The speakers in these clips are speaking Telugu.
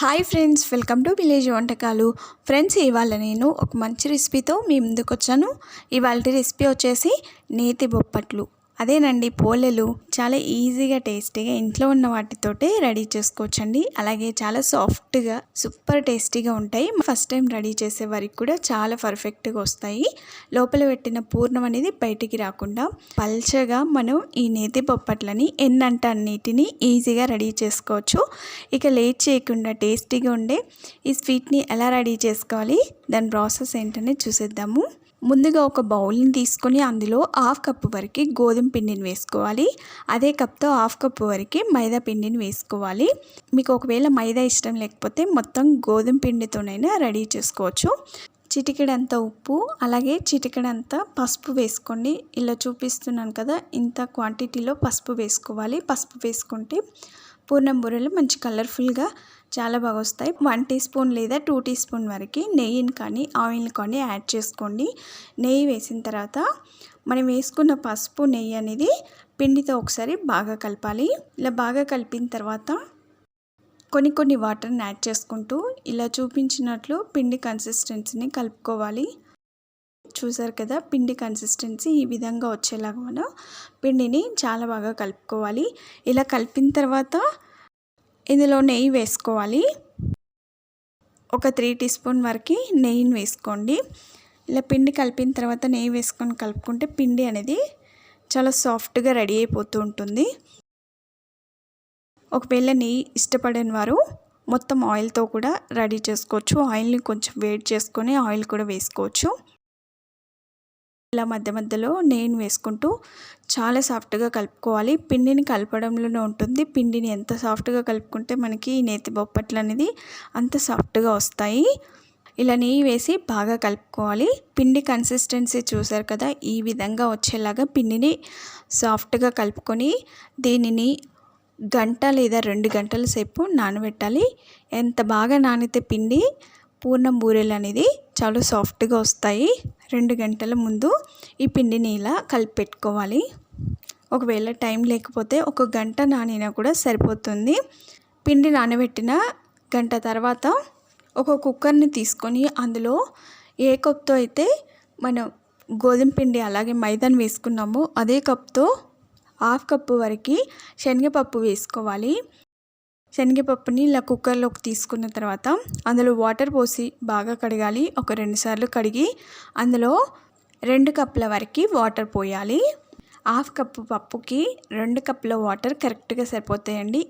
Hi friends welcome to village వంటకాలు. ఫ్రెండ్స్ ఇవాళ నేను ఒక మంచి రెసిపీతో మీ ముందుకు వచ్చాను ఇవాళ రెసిపీ వచ్చేసి నేతి బొప్పట్లు. అదేనండి పోలెలు చాలా ఈజీగా టేస్టీగా ఇంట్లో ఉన్న వాటితోటే రెడీ చేసుకోవచ్చండి. అలాగే చాలా సాఫ్ట్గా సూపర్ టేస్టీగా ఉంటాయి. ఫస్ట్ టైం రెడీ చేసే వారికి కూడా చాలా పర్ఫెక్ట్గా వస్తాయి. లోపల పెట్టిన పూర్ణం అనేది బయటికి రాకుండా పల్చగా మనం ఈ నేతి బొప్పట్లని ఎన్నంట అన్నిటిని ఈజీగా రెడీ చేసుకోవచ్చు. ఇక లేట్ చేయకుండా టేస్టీగా ఉండే ఈ స్వీట్ని ఎలా రెడీ చేసుకోవాలి? దాని ప్రాసెస్ ఏంటనే చూసేద్దాము. ముందుగా ఒక బౌల్ని తీసుకొని అందులో హాఫ్ కప్పు వరకు గోధుమ పిండిని వేసుకోవాలి. అదే కప్తో హాఫ్ కప్పు వరకు మైదా పిండిని వేసుకోవాలి. మీకు ఒకవేళ మైదా ఇష్టం లేకపోతే మొత్తం గోధుమ పిండితోనైనా రెడీ చేసుకోవచ్చు. చిటికెడంత ఉప్పు అలాగే చిటికెడంత పసుపు వేసుకోండి. ఇలా చూపిస్తున్నాను కదా ఇంత క్వాంటిటీలో పసుపు వేసుకోవాలి. పసుపు వేసుకుంటే పూర్ణం బూరెలు మంచి కలర్ఫుల్గా చాలా బాగా వస్తాయి. వన్ టీ స్పూన్ లేదా టూ టీ స్పూన్ వరకు నెయ్యిని కానీ ఆయిల్ని కానీ యాడ్ చేసుకోండి. నెయ్యి వేసిన తర్వాత మనం వేసుకున్న పసుపు నెయ్యి అనేది పిండితో ఒకసారి బాగా కలపాలి. ఇలా బాగా కలిపిన తర్వాత కొన్ని కొన్ని వాటర్ని యాడ్ చేసుకుంటూ ఇలా చూపించినట్లు పిండి కన్సిస్టెన్సీని కలుపుకోవాలి. చూసారు కదా పిండి కన్సిస్టెన్సీ ఈ విధంగా వచ్చేలాగా మనం పిండిని చాలా బాగా కలుపుకోవాలి. ఇలా కలిపిన తర్వాత ఇందులో నెయ్యి వేసుకోవాలి. ఒక త్రీ టీ స్పూన్ వరకు నెయ్యిని వేసుకోండి. ఇలా పిండి కలిపిన తర్వాత నెయ్యి వేసుకొని కలుపుకుంటే పిండి అనేది చాలా సాఫ్ట్గా రెడీ అయిపోతూ ఉంటుంది. ఒకవేళ నెయ్యి ఇష్టపడని వారు మొత్తం ఆయిల్తో కూడా రెడీ చేసుకోవచ్చు. ఆయిల్ని కొంచెం వేడి చేసుకొని ఆయిల్ కూడా వేసుకోవచ్చు. ఇలా మధ్య మధ్యలో నేను వేసుకుంటూ చాలా సాఫ్ట్గా కలుపుకోవాలి. పిండిని కలపడంలోనే ఉంటుంది. పిండిని ఎంత సాఫ్ట్గా కలుపుకుంటే మనకి నేతి బొప్పట్లు అనేది అంత సాఫ్ట్గా వస్తాయి. ఇలా నెయ్యి వేసి బాగా కలుపుకోవాలి. పిండి కన్సిస్టెన్సీ చూసారు కదా ఈ విధంగా వచ్చేలాగా పిండిని సాఫ్ట్గా కలుపుకొని దీనిని గంట లేదా రెండు గంటల సేపు నానబెట్టాలి. ఎంత బాగా నానితే పిండి పూర్ణం బూరెలు అనేది చాలా సాఫ్ట్గా వస్తాయి. రెండు గంటల ముందు ఈ పిండిని ఇలా కలిపి పెట్టుకోవాలి ఒకవేళ టైం లేకపోతే ఒక గంట నానినా కూడా సరిపోతుంది. పిండి నానబెట్టిన గంట తర్వాత ఒక కుక్కర్ని తీసుకొని అందులో ఏ కప్తో అయితే మనం గోధుమ పిండి అలాగే మైదాన్ వేసుకున్నామో అదే కప్తో హాఫ్ కప్పు వరకు శనగపప్పు వేసుకోవాలి. శనగపప్పుని ఇలా కుక్కర్లోకి తీసుకున్న తర్వాత అందులో వాటర్ పోసి బాగా కడగాలి. ఒక రెండుసార్లు కడిగి అందులో రెండు కప్పుల వరకు వాటర్ పోయాలి. హాఫ్ కప్పు పప్పుకి రెండు కప్పుల వాటర్ కరెక్ట్గా సరిపోతాయండి.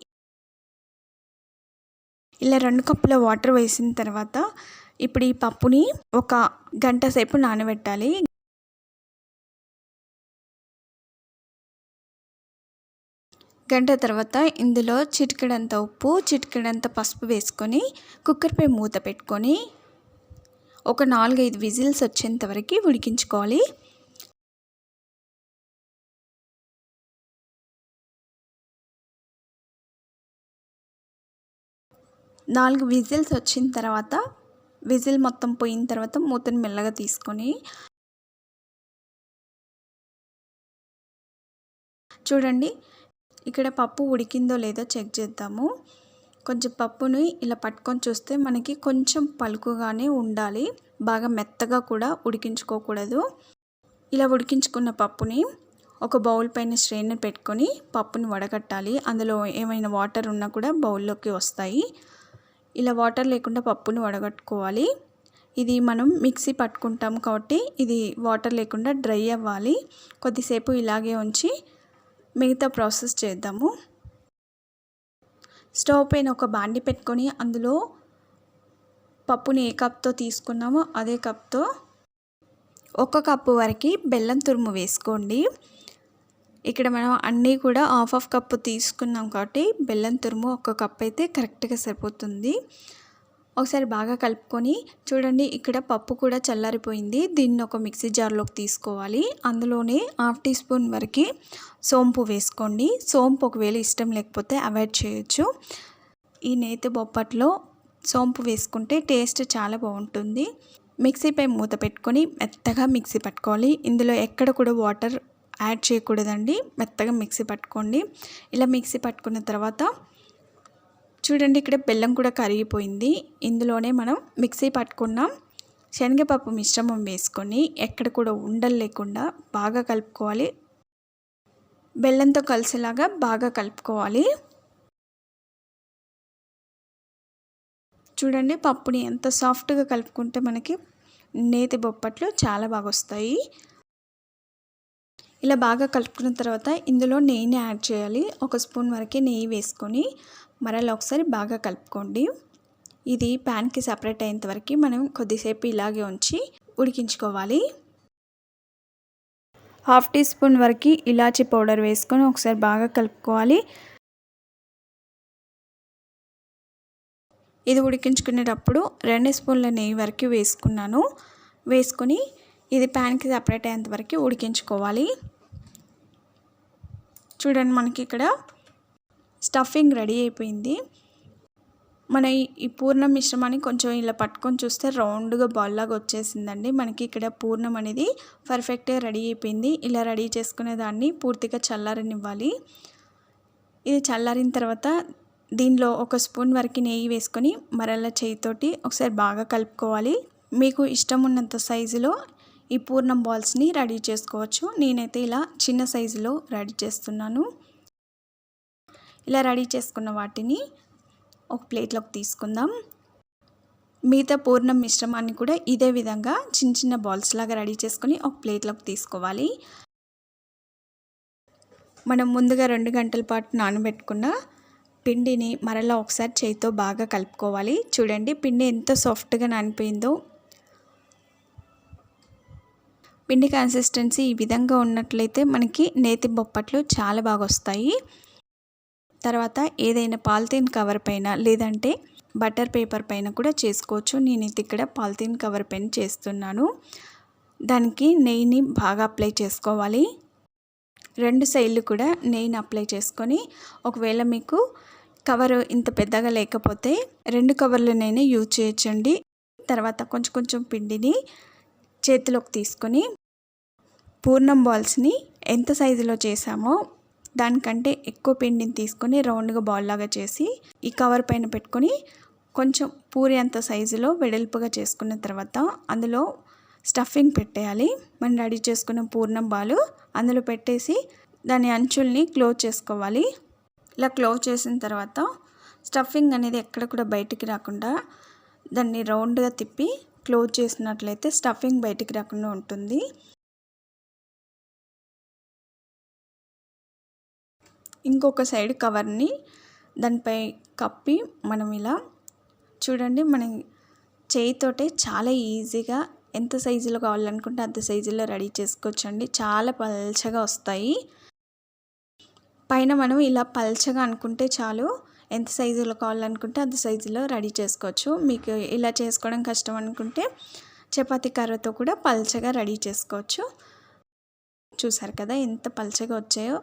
ఇలా రెండు కప్పుల వాటర్ వేసిన తర్వాత ఇప్పుడు ఈ పప్పుని ఒక గంట సేపు నానబెట్టాలి. గంట తర్వాత ఇందులో చిటికెడంత ఉప్పు చిటికెడంత పసుపు వేసుకొని కుక్కర్పై మూత పెట్టుకొని ఒక నాలుగైదు విజిల్స్ వచ్చేంత వరకు ఉడికించుకోవాలి. నాలుగు విజిల్స్ వచ్చిన తర్వాత విజిల్ మొత్తం పోయిన తర్వాత మూతను మెల్లగా తీసుకొని చూడండి ఇక్కడ పప్పు ఉడికిందో లేదో చెక్ చేద్దాము. కొంచెం పప్పుని ఇలా పట్టుకొని చూస్తే మనకి కొంచెం పలుకుగానే ఉండాలి. బాగా మెత్తగా కూడా ఉడికించుకోకూడదు. ఇలా ఉడికించుకున్న పప్పుని ఒక బౌల్ పైన శ్రేణిని పెట్టుకొని పప్పుని వడగట్టాలి. అందులో ఏమైనా వాటర్ ఉన్నా కూడా బౌల్లోకి వస్తాయి. ఇలా వాటర్ లేకుండా పప్పుని వడగట్టుకోవాలి. ఇది మనం మిక్సీ పట్టుకుంటాం కాబట్టి ఇది వాటర్ లేకుండా డ్రై అవ్వాలి. కొద్దిసేపు ఇలాగే ఉంచి మిగతా ప్రాసెస్ చేద్దాము. స్టవ్ పైన ఒక బాండి పెట్టుకొని అందులో పప్పుని ఏ కప్తో తీసుకున్నామో అదే కప్తో ఒక కప్పు వరకు బెల్లం తురుము వేసుకోండి. ఇక్కడ మనం అన్నీ కూడా హాఫ్ ఆఫ్ కప్పు తీసుకున్నాం కాబట్టి బెల్లం తురుము ఒక కప్ అయితే కరెక్ట్గా సరిపోతుంది. ఒకసారి బాగా కలుపుకొని చూడండి ఇక్కడ పప్పు కూడా చల్లారిపోయింది. దీన్ని ఒక మిక్సీ జార్లోకి తీసుకోవాలి. అందులోనే హాఫ్ టీ స్పూన్ వరకు సోంపు వేసుకోండి. సోంపు ఒకవేళ ఇష్టం లేకపోతే అవాయిడ్ చేయొచ్చు. ఈ నేతి బొప్పట్లో సోంపు వేసుకుంటే టేస్ట్ చాలా బాగుంటుంది. మిక్సీపై మూత పెట్టుకొని మెత్తగా మిక్సీ పట్టుకోవాలి. ఇందులో ఎక్కడ కూడా వాటర్ యాడ్ చేయకూడదండి. మెత్తగా మిక్సీ పట్టుకోండి. ఇలా మిక్సీ పట్టుకున్న తర్వాత చూడండి ఇక్కడ బెల్లం కూడా కరిగిపోయింది. ఇందులోనే మనం మిక్సీ పట్టుకున్నాం. శనగపప్పు మిశ్రమం వేసుకొని ఎక్కడ కూడా ఉండలు లేకుండా బాగా కలుపుకోవాలి. బెల్లంతో కలిసేలాగా బాగా కలుపుకోవాలి. చూడండి పప్పుని ఎంత సాఫ్ట్గా కలుపుకుంటే మనకి నేతి బొప్పట్లు చాలా బాగా వస్తాయి. ఇలా బాగా కలుపుకున్న తర్వాత ఇందులో నెయ్యిని యాడ్ చేయాలి. ఒక స్పూన్ వరకే నెయ్యి వేసుకొని మరలా ఒకసారి బాగా కలుపుకోండి. ఇది ప్యాన్కి సపరేట్ అయ్యేంత వరకు మనం కొద్దిసేపు ఇలాగే ఉంచి ఉడికించుకోవాలి. హాఫ్ టీ స్పూన్ వరకు ఇలాచీ పౌడర్ వేసుకొని ఒకసారి బాగా కలుపుకోవాలి. ఇది ఉడికించుకునేటప్పుడు రెండు స్పూన్ల నెయ్యి వరకు వేసుకున్నాను. వేసుకొని ఇది ప్యాన్కి సపరేట్ అయ్యేంత వరకు ఉడికించుకోవాలి. చూడండి మనకి ఇక్కడ స్టఫింగ్ రెడీ అయిపోయింది. మన ఈ పూర్ణం మిశ్రమాన్ని కొంచెం ఇలా పట్టుకొని చూస్తే రౌండ్గా బాల్ లాగా వచ్చేసిందండి. మనకి ఇక్కడ పూర్ణం అనేది పర్ఫెక్ట్గా రెడీ అయిపోయింది. ఇలా రెడీ చేసుకునే దాన్ని పూర్తిగా చల్లారనివ్వాలి. ఇది చల్లారిన తర్వాత దీనిలో ఒక స్పూన్ వరకు నెయ్యి వేసుకొని మరలా చేయితోటి ఒకసారి బాగా కలుపుకోవాలి. మీకు ఇష్టం ఉన్నంత సైజులో ఈ పూర్ణం బాల్స్ని రెడీ చేసుకోవచ్చు. నేనైతే ఇలా చిన్న సైజులో రెడీ చేస్తున్నాను. ఇలా రెడీ చేసుకున్న వాటిని ఒక ప్లేట్లోకి తీసుకుందాం. మిగతా పూర్ణం మిశ్రమాన్ని కూడా ఇదే విధంగా చిన్న చిన్న బాల్స్ లాగా రెడీ చేసుకొని ఒక ప్లేట్లోకి తీసుకోవాలి. మనం ముందుగా రెండు గంటల పాటు నానబెట్టుకున్న పిండిని మరలా ఒకసారి చేతితో బాగా కలుపుకోవాలి. చూడండి పిండి ఎంత సాఫ్ట్గా నానిపోయిందో. పిండి కన్సిస్టెన్సీ ఈ విధంగా ఉన్నట్లయితే మనకి నేతి బొప్పట్లు చాలా బాగా వస్తాయి. తర్వాత ఏదైనా పాలిథీన్ కవర్ పైన లేదంటే బటర్ పేపర్ పైన కూడా చేసుకోవచ్చు. నేనైతే ఇక్కడ పాలిథీన్ కవర్ పైన చేస్తున్నాను. దానికి నెయ్యిని బాగా అప్లై చేసుకోవాలి. రెండు సైడ్లు కూడా నెయ్యిని అప్లై చేసుకొని ఒకవేళ మీకు కవర్ ఇంత పెద్దగా లేకపోతే రెండు కవర్లనైనా యూజ్ చేయొచ్చండి. తర్వాత కొంచెం కొంచెం పిండిని చేతిలోకి తీసుకొని పూర్ణం బాల్స్ని ఎంత సైజులో చేసామో దానికంటే ఎక్కువ పిండిని తీసుకొని రౌండ్గా బాల్ లాగా చేసి ఈ కవర్ పైన పెట్టుకొని కొంచెం పూరి అంత సైజులో వెడల్పుగా చేసుకున్న తర్వాత అందులో స్టఫింగ్ పెట్టేయాలి. మనం రెడీ చేసుకున్న పూర్ణం బాలు అందులో పెట్టేసి దాని అంచుల్ని క్లోజ్ చేసుకోవాలి. ఇలా క్లోజ్ చేసిన తర్వాత స్టఫింగ్ అనేది ఎక్కడ కూడా బయటికి రాకుండా దాన్ని రౌండ్గా తిప్పి క్లోజ్ చేసినట్లయితే స్టఫింగ్ బయటికి రాకుండా ఉంటుంది. ఇంకొక సైడ్ కవర్ని దానిపై కప్పి మనం ఇలా చూడండి మనం చేయితోటే చాలా ఈజీగా ఎంత సైజులో కావాలనుకుంటే అంత సైజులో రెడీ చేసుకోవచ్చండి. చాలా పల్చగా వస్తాయి. పైన మనం ఇలా పల్చగా అనుకుంటే చాలు ఎంత సైజులో కావాలనుకుంటే అంత సైజులో రెడీ చేసుకోవచ్చు. మీకు ఇలా చేసుకోవడం కష్టం అనుకుంటే చపాతీ కర్రతో కూడా పల్చగా రెడీ చేసుకోవచ్చు. చూసారు కదా ఎంత పల్చగా వచ్చాయో.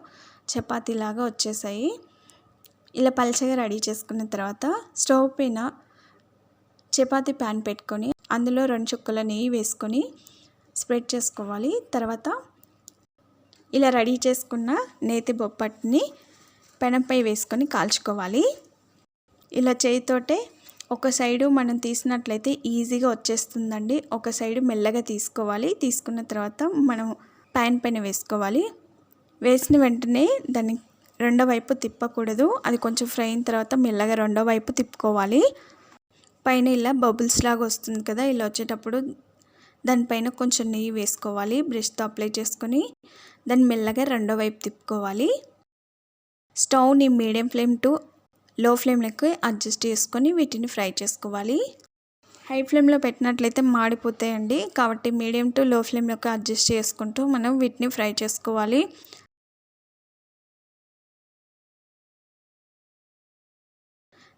చపాతీలాగా వచ్చేసాయి. ఇలా పల్చగా రెడీ చేసుకున్న తర్వాత స్టవ్ పైన చపాతీ ప్యాన్ పెట్టుకొని అందులో రెండు చుక్కల నెయ్యి వేసుకొని స్ప్రెడ్ చేసుకోవాలి. తర్వాత ఇలా రెడీ చేసుకున్న నేతి బొప్పటిని పెనంపై వేసుకొని కాల్చుకోవాలి. ఇలా చేయితోటే ఒక సైడు మనం తీసినట్లయితే ఈజీగా వచ్చేస్తుందండి. ఒక సైడు మెల్లగా తీసుకోవాలి. తీసుకున్న తర్వాత మనం ప్యాన్ పైన వేసుకోవాలి. వేసిన వెంటనే దాన్ని రెండో వైపు తిప్పకూడదు. అది కొంచెం ఫ్రై అయిన తర్వాత మెల్లగా రెండో వైపు తిప్పుకోవాలి. పైన ఇలా బబుల్స్ లాగా వస్తుంది కదా ఇలా వచ్చేటప్పుడు దానిపైన కొంచెం నెయ్యి వేసుకోవాలి బ్రష్తో అప్లై చేసుకొని దాన్ని మెల్లగా రెండో వైపు తిప్పుకోవాలి. స్టవ్ని మీడియం ఫ్లేమ్ టు లో ఫ్లేమ్లోకి అడ్జస్ట్ చేసుకొని వీటిని ఫ్రై చేసుకోవాలి. హై ఫ్లేమ్లో పెట్టినట్లయితే మాడిపోతాయండి. కాబట్టి మీడియం టు లో ఫ్లేమ్లోకి అడ్జస్ట్ చేసుకుంటూ మనం వీటిని ఫ్రై చేసుకోవాలి.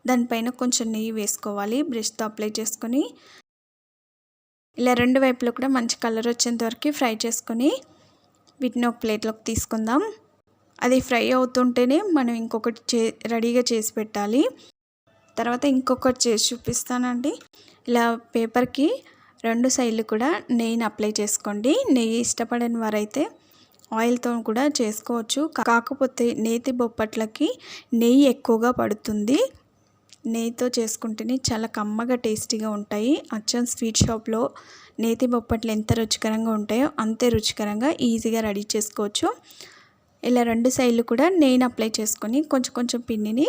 దానిపైన కొంచెం నెయ్యి వేసుకోవాలి బ్రష్తో అప్లై చేసుకొని. ఇలా రెండు వైపులో కూడా మంచి కలర్ వచ్చేంత వరకు ఫ్రై చేసుకొని వీటిని ఒక ప్లేట్లోకి తీసుకుందాం. అది ఫ్రై అవుతుంటేనే మనం ఇంకొకటి చే రెడీగా చేసి పెట్టాలి. తర్వాత ఇంకొకటి చేసి చూపిస్తానండి. ఇలా పేపర్కి రెండు సైడ్లు కూడా నెయ్యిని అప్లై చేసుకోండి. నెయ్యి ఇష్టపడని వారైతే ఆయిల్తో కూడా చేసుకోవచ్చు. కాకపోతే నేతి బొప్పట్లకి నెయ్యి ఎక్కువగా పడుతుంది. నెయ్యితో చేసుకుంటేనే చాలా కమ్మగా టేస్టీగా ఉంటాయి. అచ్చం స్వీట్ షాప్లో నేతి బొప్పట్లు ఎంత రుచికరంగా ఉంటాయో అంతే రుచికరంగా ఈజీగా రెడీ చేసుకోవచ్చు. ఇలా రెండు సైడ్లు కూడా నెయ్యిని అప్లై చేసుకొని కొంచెం కొంచెం పిండిని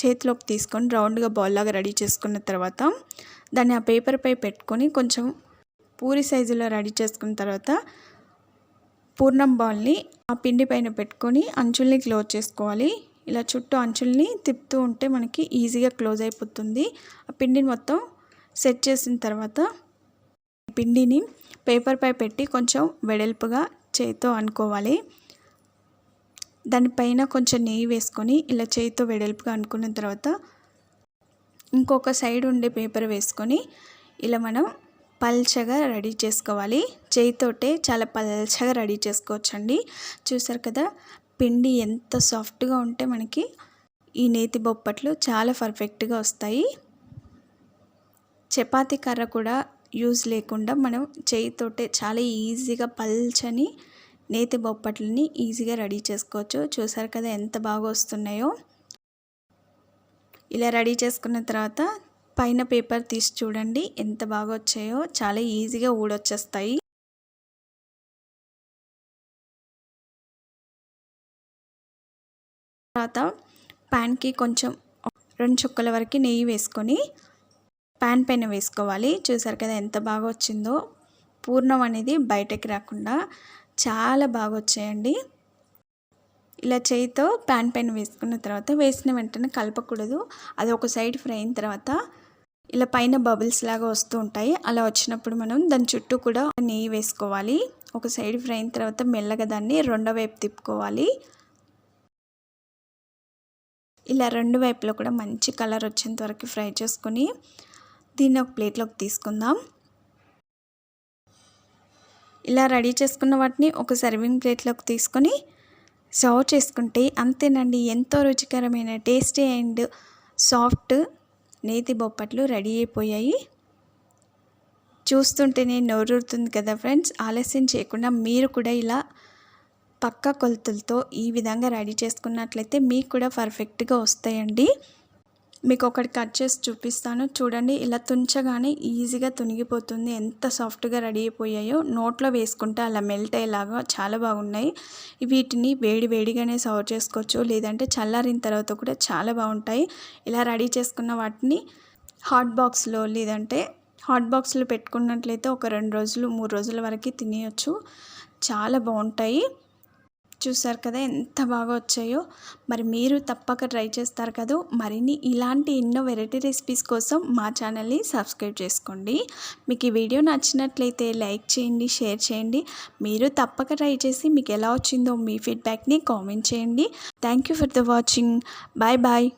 చేతిలోకి తీసుకొని రౌండ్గా బాల్ లాగా రెడీ చేసుకున్న తర్వాత దాన్ని ఆ పేపర్పై పెట్టుకొని కొంచెం పూరి సైజులో రెడీ చేసుకున్న తర్వాత పూర్ణం బాల్ని ఆ పిండి పైన పెట్టుకొని అంచుల్ని క్లోజ్ చేసుకోవాలి. ఇలా చుట్టూ అంచుల్ని తిప్పుతూ ఉంటే మనకి ఈజీగా క్లోజ్ అయిపోతుంది. ఆ పిండిని మొత్తం సెట్ చేసిన తర్వాత పిండిని పేపర్పై పెట్టి కొంచెం వెడల్పుగా చేతితో అనుకోవాలి. దానిపైన కొంచెం నెయ్యి వేసుకొని ఇలా చేతితో వెడల్పుగా అనుకున్న తర్వాత ఇంకొక సైడ్ ఉండే పేపర్ వేసుకొని ఇలా మనం పల్చగా రెడీ చేసుకోవాలి. చేయితోటే చాలా పల్చగా రెడీ చేసుకోవచ్చండి. చూసారు కదా? పిండి ఎంత సాఫ్ట్గా ఉంటే మనకి ఈ నేతి బొప్పట్లు చాలా పర్ఫెక్ట్గా వస్తాయి. చపాతీ కర్ర కూడా యూజ్ లేకుండా మనం చేయితోటే చాలా ఈజీగా పల్చని నేతి బొప్పట్లని ఈజీగా రెడీ చేసుకోవచ్చు. చూసారు కదా ఎంత బాగా వస్తున్నాయో. ఇలా రెడీ చేసుకున్న తర్వాత పైన పేపర్ తీసి చూడండి ఎంత బాగా వచ్చాయో. చాలా ఈజీగా ఊడొచ్చేస్తాయి. తర్వాత ప్యాన్కి కొంచెం రెండు చుక్కల వరకు నెయ్యి వేసుకొని ప్యాన్ పైన వేసుకోవాలి. చూసారు కదా ఎంత బాగా వచ్చిందో. పూర్ణం అనేది బయటకి రాకుండా చాలా బాగా వచ్చాయండి. ఇలా చేయితో ప్యాన్ పైన వేసుకున్న తర్వాత వేసిన వెంటనే కలపకూడదు. అది ఒక సైడ్ ఫ్రై అయిన తర్వాత ఇలా పైన బబుల్స్ లాగా వస్తూ ఉంటాయి. అలా వచ్చినప్పుడు మనం దాని చుట్టూ కూడా నెయ్యి వేసుకోవాలి. ఒక సైడ్ ఫ్రై అయిన తర్వాత మెల్లగా దాన్ని రెండో వైపు తిప్పుకోవాలి. ఇలా రెండు వైపులో కూడా మంచి కలర్ వచ్చేంత వరకు ఫ్రై చేసుకొని దీన్ని ఒక ప్లేట్లోకి తీసుకుందాం. ఇలా రెడీ చేసుకున్న వాటిని ఒక సర్వింగ్ ప్లేట్లోకి తీసుకొని సర్వ్ చేసుకుంటే అంతేనండి ఎంతో రుచికరమైన టేస్టీ అండ్ సాఫ్ట్ నేతి బొప్పట్లు రెడీ అయిపోయాయి. చూస్తుంటేనే నోరూరుతుంది కదా ఫ్రెండ్స్ ఆలస్యం చేయకుండా మీరు కూడా ఇలా పక్క కొలతలతో ఈ విధంగా రెడీ చేసుకున్నట్లయితే మీకు కూడా పర్ఫెక్ట్గా వస్తాయండి. మీకు ఒకటి కట్ చేసి చూపిస్తాను. చూడండి ఇలా తుంచగానే ఈజీగా తునిగిపోతుంది. ఎంత సాఫ్ట్గా రెడీ అయిపోయాయో. నోట్లో వేసుకుంటే అలా మెల్ట్ అయ్యేలాగా చాలా బాగున్నాయి. వీటిని వేడి వేడిగానే సర్వ్ చేసుకోవచ్చు. లేదంటే చల్లారిన తర్వాత కూడా చాలా బాగుంటాయి. ఇలా రెడీ చేసుకున్న వాటిని హాట్ బాక్స్లో లేదంటే హాట్ బాక్స్లో పెట్టుకున్నట్లయితే ఒక రెండు రోజులు మూడు రోజుల వరకు తినేయచ్చు. చాలా బాగుంటాయి. చూసారు కదా ఎంత బాగా వచ్చాయో. మరి మీరు తప్పక ట్రై చేస్తారు కదా. మరిన్ని ఇలాంటి ఎన్నో వెరైటీ రెసిపీస్ కోసం మా ఛానల్ని సబ్స్క్రైబ్ చేసుకోండి. మీకు ఈ వీడియో నచ్చినట్లయితే లైక్ చేయండి షేర్ చేయండి. మీరు తప్పక ట్రై చేసి మీకు ఎలా వచ్చిందో మీ ఫీడ్బ్యాక్ని కామెంట్ చేయండి. Thank you for the watching. Bye bye.